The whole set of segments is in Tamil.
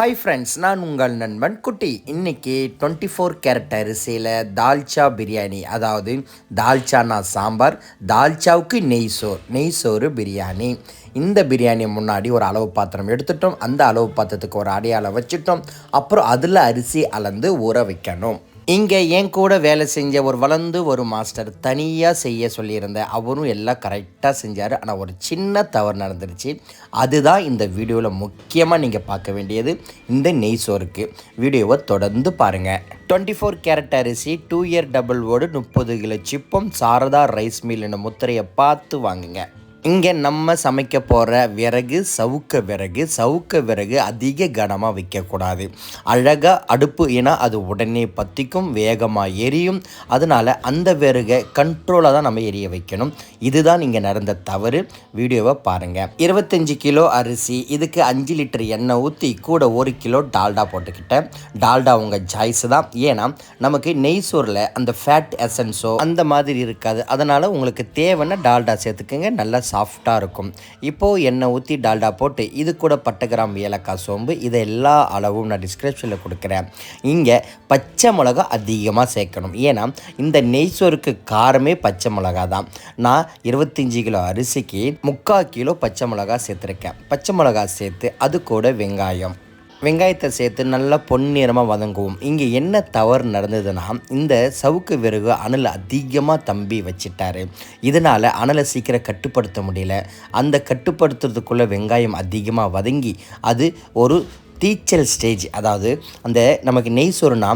ஹாய் ஃப்ரெண்ட்ஸ் நான் உங்கள் நண்பன் குட்டி. இன்றைக்கி டுவெண்ட்டி ஃபோர் கேரட் அரிசியில் தால்ச்சா பிரியாணி அதாவது தால்ச்சானா சாம்பார் தால்ச்சாவுக்கு நெய் சோறு நெய் சோறு பிரியாணி. இந்த பிரியாணி முன்னாடி ஒரு அளவு பாத்திரம் எடுத்துட்டோம். அந்த அளவு பாத்திரத்துக்கு ஒரு அடையாளம் வச்சுட்டோம். அப்புறம் அதில் அரிசி அளந்து ஊற வைக்கணும். இங்கே என் கூட வேலை செஞ்ச ஒரு வளர்ந்து ஒரு மாஸ்டர் தனியாக செய்ய சொல்லியிருந்தேன் அவரும் எல்லாம் கரெக்டாக செஞ்சார். ஆனால் ஒரு சின்ன தவறு நடந்துருச்சு. அதுதான் இந்த வீடியோவில் முக்கியமாக நீங்கள் பார்க்க வேண்டியது. இந்த நெய் சோறுக்கு. வீடியோவை தொடர்ந்து பாருங்கள் டுவெண்ட்டி ஃபோர் கேரட் அரிசி டூ இயர் டபுள் ஓடு முப்பது கிலோ சிப்பம் சாரதா ரைஸ் மில் என்ற முத்திரையை பார்த்து வாங்குங்க. இங்கே நம்ம சமைக்க போகிற விறகு சவுக்க விறகு சவுக்க விறகு அதிக கனமாக வைக்கக்கூடாது அழகாக அடுப்பு ஏன்னா அது உடனே பற்றிக்கும் வேகமாக எரியும். அதனால் அந்த விறகை கண்ட்ரோலாக தான் நம்ம எரிய வைக்கணும். இதுதான் இங்கே நடந்த தவறு. வீடியோவை பாருங்கள் இருபத்தஞ்சி கிலோ அரிசி இதுக்கு அஞ்சு லிட்டர் எண்ணெய் ஊற்றி கூட ஒரு கிலோ டால்டா போட்டுக்கிட்டேன். டால்டா உங்கள் சாய்ஸ் தான். ஏன்னா நமக்கு நெய் சோறில் அந்த ஃபேட் எசன்ஸோ அந்த மாதிரி இருக்காது. அதனால் உங்களுக்கு தேவைன்னா டால்டா சேர்த்துக்குங்க. நல்லா சாஃப்டாக இருக்கும். இப்போது எண்ணெய் ஊற்றி டால்டா போட்டு இது கூட பட்டை கிராம் ஏலக்காய் சோம்பு இதை எல்லா அளவும் நான் டிஸ்கிரிப்ஷனில் கொடுக்குறேன். இங்கே பச்சை மிளகா அதிகமாக சேர்க்கணும். ஏன்னா இந்த நெய் சோறுக்கு காரமே பச்சை மிளகா தான். நான் இருபத்தஞ்சி கிலோ அரிசிக்கு முக்கால் கிலோ பச்சை மிளகா சேர்த்துருக்கேன். பச்சை மிளகா சேர்த்து அது கூட வெங்காயம். வெங்காயத்தை சேர்த்து நல்லா பொன்னிறமாக வதங்குவோம். இங்கே என்ன தவறு நடந்ததுன்னா இந்த சவுக்கு விறகு அனல் அதிகமாக தம்பி வச்சிட்டாரு. இதனால் அனலை சீக்கிரம் கட்டுப்படுத்த முடியல. அந்த கட்டுப்படுத்துறதுக்குள்ளே வெங்காயம் அதிகமாக வதங்கி அது ஒரு தீச்சல் ஸ்டேஜ் அதாவது அந்த நமக்கு நெய் சோறுனா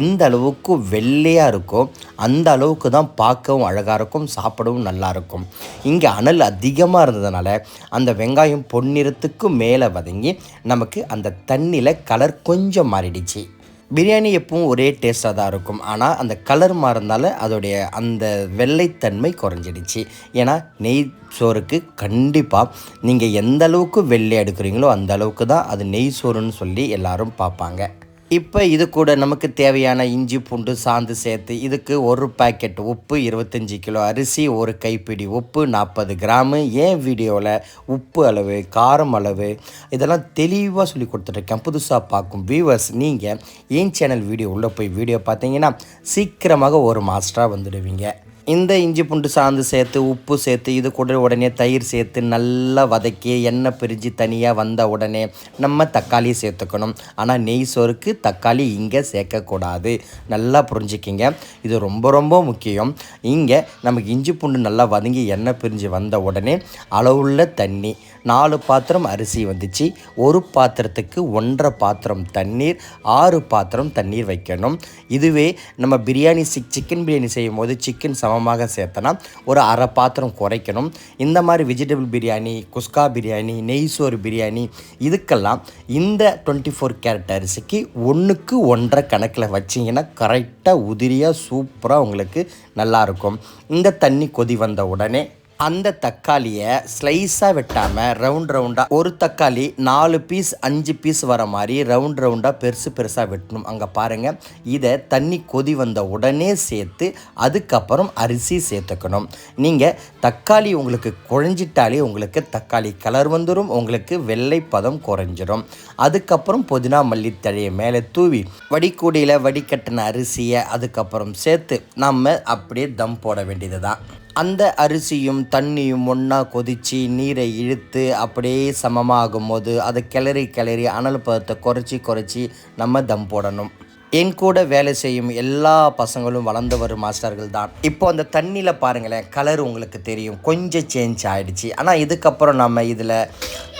எந்த அளவுக்கு வெள்ளையாக இருக்கோ அந்த அளவுக்கு தான் பார்க்கவும் அழகாக இருக்கும் சாப்பிடவும் நல்லா இருக்கும். இங்கே அனல் அதிகமாக இருந்ததுனால அந்த வெங்காயம் பொன்னிறத்துக்கு மேலே வதங்கி நமக்கு அந்த தண்ணியில் கலர் கொஞ்சம் மாறிடுச்சு. பிரியாணி எப்பவும் ஒரே டேஸ்ட்டாக தான் இருக்கும். ஆனால் அந்த கலர் மாறினால அதோடைய அந்த வெள்ளைத்தன்மை குறைஞ்சிடுச்சு. ஏன்னா நெய் சோறுக்கு கண்டிப்பாக நீங்கள் எந்த அளவுக்கு வெள்ளை எடுக்கிறீங்களோ அந்த அளவுக்கு தான் அது நெய் சோறுன்னு சொல்லி எல்லாரும் பார்ப்பாங்க. இப்போ இது கூட நமக்கு தேவையான இஞ்சி பூண்டு சாந்து சேர்த்து இதுக்கு ஒரு பாக்கெட் உப்பு இருபத்தஞ்சி கிலோ அரிசி ஒரு கைப்பிடி உப்பு நாற்பது கிராமு. ஏன் வீடியோவில் உப்பு அளவு காரம் அளவு இதெல்லாம் தெளிவாக சொல்லி கொடுத்துட்ருக்கேன். புதுசாக பார்க்கும் வியூவர்ஸ் நீங்கள் ஏன் சேனல் வீடியோ உள்ளே போய் வீடியோ பார்த்தீங்கன்னா சீக்கிரமாக ஒரு மாஸ்டராக வந்துடுவீங்க. இந்த இஞ்சி பூண்டு சாந்து சேர்த்து உப்பு சேர்த்து இது கூட உடனே தயிர் சேர்த்து நல்லா வதக்கி எண்ணெய் பிரிஞ்சு தனியாக வந்த உடனே நம்ம தக்காளி சேர்த்துக்கணும். ஆனால் நெய் சோறுக்கு தக்காளி இங்கே சேர்க்கக்கூடாது. நல்லா புரிஞ்சுக்கிங்க. இது ரொம்ப ரொம்ப முக்கியம். இங்கே நமக்கு இஞ்சி பூண்டு நல்லா வதங்கி எண்ணெய் பிரிஞ்சு வந்த உடனே அளவுள்ள தண்ணி நாலு பாத்திரம் அரிசி வந்துச்சு. ஒரு பாத்திரத்துக்கு ஒன்றரை பாத்திரம் தண்ணீர் ஆறு பாத்திரம் தண்ணீர் வைக்கணும். இதுவே நம்ம பிரியாணி சிக் சிக்கன் பிரியாணி செய்யும் போது சிக்கன் சமமாக சேர்த்தனா ஒரு அரை பாத்திரம் குறைக்கணும். இந்த மாதிரி வெஜிடபிள் பிரியாணி குஸ்கா பிரியாணி நெய் சோறு பிரியாணி இதுக்கெல்லாம் இந்த டுவெண்ட்டி ஃபோர் கேரட் அரிசிக்கு ஒன்றுக்கு ஒன்றரை கணக்கில் வச்சிங்கன்னா கரெக்டாக உதிரியாக சூப்பராக உங்களுக்கு நல்லாயிருக்கும் இந்த தண்ணி கொதி வந்த உடனே அந்த தக்காளியை ஸ்லைஸாக வெட்டாமல் ரவுண்ட் ரவுண்டாக ஒரு தக்காளி நாலு பீஸ் அஞ்சு பீஸ் வர மாதிரி ரவுண்ட் ரவுண்டாக பெருசு பெருசாக வெட்டணும். அங்கே பாருங்கள் இதை தண்ணி கொதி வந்த உடனே சேர்த்து அதுக்கப்புறம் அரிசி சேர்த்துக்கணும். நீங்கள் தக்காளி உங்களுக்கு குழஞ்சிட்டாலே உங்களுக்கு தக்காளி கலர் வந்துடும் உங்களுக்கு வெள்ளை பதம் குறைஞ்சிரும். அதுக்கப்புறம் புதினா மல்லித்தழையை மேலே தூவி வடிகூடியில் வடிகட்டின அரிசியை அதுக்கப்புறம் சேர்த்து நம்ம அப்படியே தம் போட வேண்டியது தான் அந்த அரிசியும் தண்ணியும் ஒன்றா கொதித்து நீரை இழுத்து அப்படியே சமமாகும் போது அதை கிளறி கிளறி அனல் பதத்தை குறைச்சி குறைச்சி நம்ம தம் போடணும். என் கூட வேலை செய்யும் எல்லா பசங்களும் வளர்ந்து வரும் மாஸ்டர்கள் தான். இப்போ அந்த தண்ணியில் பாருங்களேன் கலர் உங்களுக்கு தெரியும். கொஞ்சம் சேஞ்ச் ஆகிடுச்சு ஆனால் இதுக்கப்புறம் நம்ம இதில்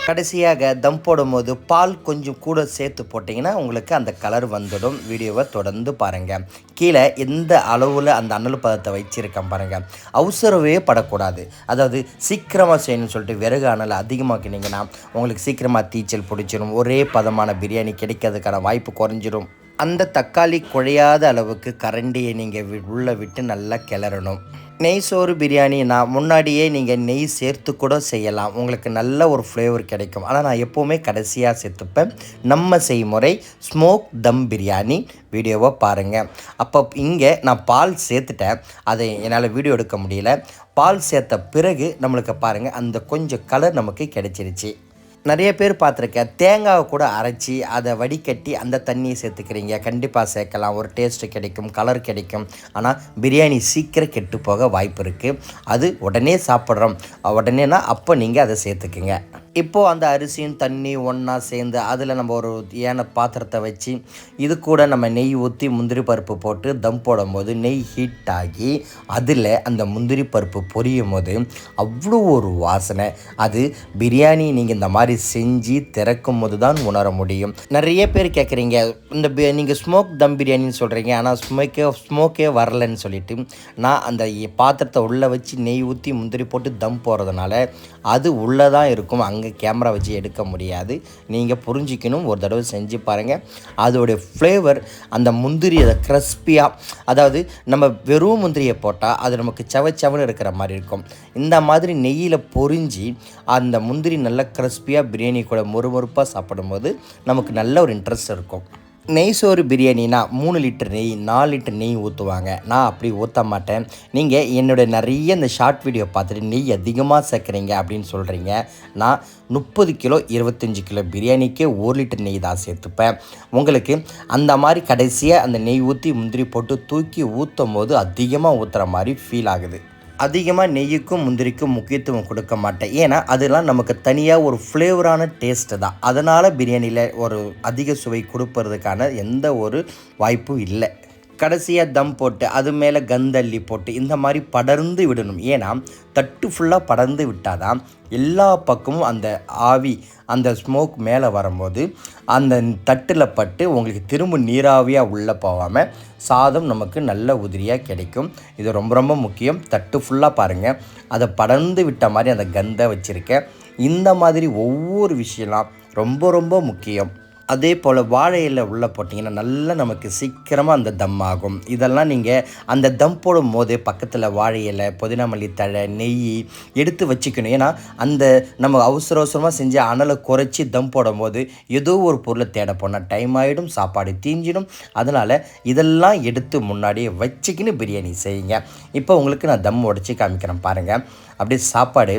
கடைசியாக தம் போடும்போது பால் கொஞ்சம் கூட சேர்த்து போட்டிங்கன்னா உங்களுக்கு அந்த கலர் வந்துடும். வீடியோவை தொடர்ந்து பாருங்கள் கீழே எந்த அளவில் அந்த அனல் பதத்தை வச்சுருக்கேன் பாருங்கள் அவசரவே படக்கூடாது. அதாவது சீக்கிரமாக செய்யணும்னு சொல்லிட்டு விறகு அனல் அதிகமாக்கினீங்கன்னா உங்களுக்கு சீக்கிரமாக தீச்சல் பிடிச்சிடும் ஒரே பதமான பிரியாணி கிடைக்கிறதுக்கான வாய்ப்பு குறைஞ்சிரும். அந்த தக்காளி குழையாத அளவுக்கு கரண்டியை நீங்கள் உள்ளே விட்டு நல்லா கிளறணும். நெய் சோறு பிரியாணி நான் முன்னாடியே நீங்கள் நெய் சேர்த்து கூட செய்யலாம். உங்களுக்கு நல்ல ஒரு ஃப்ளேவர் கிடைக்கும். ஆனால் நான் எப்போவுமே கடைசியாக சேர்த்துப்பேன். நம்ம செய்முறை ஸ்மோக் தம் பிரியாணி. வீடியோவை பாருங்கள் அப்போ இங்கே நான் பால் சேர்த்துட்டேன். அதை என்னால் வீடியோ எடுக்க முடியல. பால் சேர்த்த பிறகு நம்மளுக்கு பாருங்கள் அந்த கொஞ்சம் கலர் நமக்கு கிடைச்சிருச்சு. நிறைய பேர் பார்த்துருக்கேன். தேங்காவை கூட அரைச்சி அதை வடிகட்டி அந்த தண்ணியை சேர்த்துக்கிறீங்க. கண்டிப்பாக சேர்க்கலாம். ஒரு டேஸ்ட்டு கிடைக்கும் கலர் கிடைக்கும். ஆனால் பிரியாணி சீக்கிரம் கெட்டு போக வாய்ப்பு இருக்குது அது உடனே சாப்பிட்றோம். உடனேனா அப்போ நீங்கள் அதை சேர்த்துக்குங்க. இப்போது அந்த அரிசியும் தண்ணி ஒன்றா சேர்ந்து அதில் நம்ம ஒரு ஏன பாத்திரத்தை வச்சு இது கூட நம்ம நெய் ஊற்றி முந்திரி பருப்பு போட்டு தம் போடும்போது நெய் ஹீட் ஆகி அதில் அந்த முந்திரி பருப்பு பொரியும் போது அவ்வளோ ஒரு வாசனை. அது பிரியாணி நீங்கள் இந்த மாதிரி செஞ்சு திறக்கும் போது தான் உணர முடியும். நிறைய பேர் கேட்குறீங்க இந்த நீங்கள் ஸ்மோக் தம் பிரியாணின்னு சொல்கிறீங்க ஆனால் ஸ்மோக்கே ஸ்மோக்கே வரலன்னு சொல்லிட்டு நான் அந்த பாத்திரத்தை உள்ளே வச்சு நெய் ஊற்றி முந்திரி போட்டு தம் போகிறதுனால அது உள்ளே தான் இருக்கும். அங்கே கேமரா வச்சு எடுக்க முடியாது. நீங்கள் புரிஞ்சிக்கணும். ஒரு தடவை செஞ்சு பாருங்கள் அதோடைய ஃப்ளேவர் அந்த முந்திரி அதை க்ரஸ்பியாக அதாவது நம்ம வெறும் முந்திரியை போட்டால் அது நமக்கு சவச்சவன்னு இருக்கிற மாதிரி இருக்கும். இந்த மாதிரி நெய்யில் பொரிஞ்சு அந்த முந்திரி நல்லா க்ரஸ்பியாக பிரியாணி கூட மொறுமொறுப்பாக சாப்பிடும்போது நமக்கு நல்ல ஒரு இன்ட்ரெஸ்ட் இருக்கும். நெய் சோறு பிரியாணினா மூணு லிட்டர் நெய் நாலு லிட்டர் நெய் ஊற்றுவாங்க நான் அப்படி ஊற்ற மாட்டேன். நீங்கள் என்னுடைய நிறைய இந்த ஷார்ட் வீடியோ பார்த்துட்டு நெய் அதிகமாக சேர்க்குறீங்க அப்படின்னு சொல்கிறீங்க நான் முப்பது கிலோ இருபத்தஞ்சி கிலோ பிரியாணிக்கே ஒரு லிட்டர் நெய் தான் சேர்த்துப்பேன். உங்களுக்கு அந்த மாதிரி கடைசியாக அந்த நெய் ஊற்றி முந்திரி போட்டு தூக்கி ஊற்றும் போது அதிகமாக ஊற்றுற மாதிரி ஃபீல் ஆகுது. அதிகமாக நெய்யுக்கும் முந்திரிக்கும் முக்கியத்துவம் கொடுக்க மாட்டேன். ஏன்னா அதெல்லாம் நமக்கு தனியாக ஒரு ஃப்ளேவரான டேஸ்ட்டு தான். அதனால் பிரியாணியில் ஒரு அதிக சுவை கொடுப்பறதுக்கான எந்த ஒரு வாய்ப்பும் இல்லை. கடைசியாக தம் போட்டு அது மேலே கந்தள்ளி போட்டு இந்த மாதிரி படர்ந்து விடணும். ஏன்னா தட்டு ஃபுல்லாக படர்ந்து விட்டால் தான் எல்லா பக்கமும் அந்த ஆவி அந்த ஸ்மோக் மேலே வரும்போது அந்த தட்டில் பட்டு உங்களுக்கு திரும்ப நீராவியாக உள்ளே போகாமல் சாதம் நமக்கு நல்ல உதிரியாக கிடைக்கும். இது ரொம்ப ரொம்ப முக்கியம். தட்டு ஃபுல்லாக பாருங்கள் அதை படர்ந்து விட்ட மாதிரி அந்த கந்தை வச்சுருக்கேன். இந்த மாதிரி ஒவ்வொரு விஷயம்லாம் ரொம்ப ரொம்ப முக்கியம். அதே போல் வாழை இலை உள்ளே போட்டிங்கன்னா நல்லா நமக்கு சீக்கிரமாக அந்த தம் ஆகும். இதெல்லாம் நீங்கள் அந்த தம் போடும் போது பக்கத்தில் வாழை இலை புதினாமல்லி தழை நெய் எடுத்து வச்சுக்கணும். ஏன்னா அந்த நம்ம அவசர அவசரமாக செஞ்சு அனலை குறைச்சி தம் போடும்போது ஏதோ ஒரு பொருளை தேட போனால் டைம் ஆகிடும் சாப்பாடு தீஞ்சிடும். அதனால் இதெல்லாம் எடுத்து முன்னாடியே வச்சுக்கின்னு பிரியாணி செய்யுங்க. இப்போ உங்களுக்கு நான் தம் உடச்சி காமிக்கிறேன் பாருங்கள் அப்படியே சாப்பாடு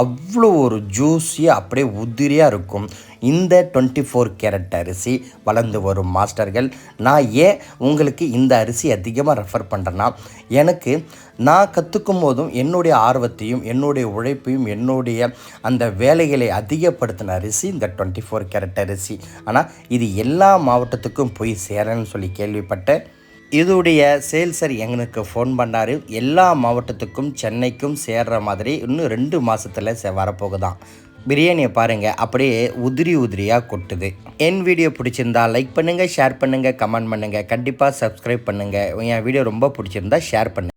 அவ்வளோ ஒரு ஜூஸியாக அப்படியே உதிரியாக இருக்கும். இந்த டுவெண்ட்டி ஃபோர் கேரட் அரிசி வளர்ந்து வரும் மாஸ்டர்கள். நான் ஏன் உங்களுக்கு இந்த அரிசி அதிகமாக ரெஃபர் பண்ணுறேன்னா எனக்கு நான் கற்றுக்கும் போதும் என்னுடைய ஆர்வத்தையும் என்னுடைய உழைப்பையும் என்னுடைய அந்த வேலைகளை அதிகப்படுத்தின அரிசி இந்த டுவெண்ட்டி ஃபோர் கேரட் அரிசி. ஆனால் இது எல்லா மாவட்டத்துக்கும் போய் சேரன்னு சொல்லி கேள்விப்பட்டேன். இதோடைய சேல்சர் எங்களுக்கு ஃபோன் பண்ணார். எல்லா மாவட்டத்துக்கும் சென்னைக்கும் சேர்ற மாதிரி இன்னும் ரெண்டு மாதத்தில் சே வரப்போகுதான். பிரியாணியை பாருங்கள் அப்படியே உதிரி உதிரியாக கொட்டுது. என் வீடியோ பிடிச்சிருந்தா லைக் பண்ணுங்கள் ஷேர் பண்ணுங்கள் கமெண்ட் பண்ணுங்கள் கண்டிப்பாக சப்ஸ்கிரைப் பண்ணுங்கள் என் வீடியோ ரொம்ப பிடிச்சிருந்தா ஷேர் பண்ணுங்கள்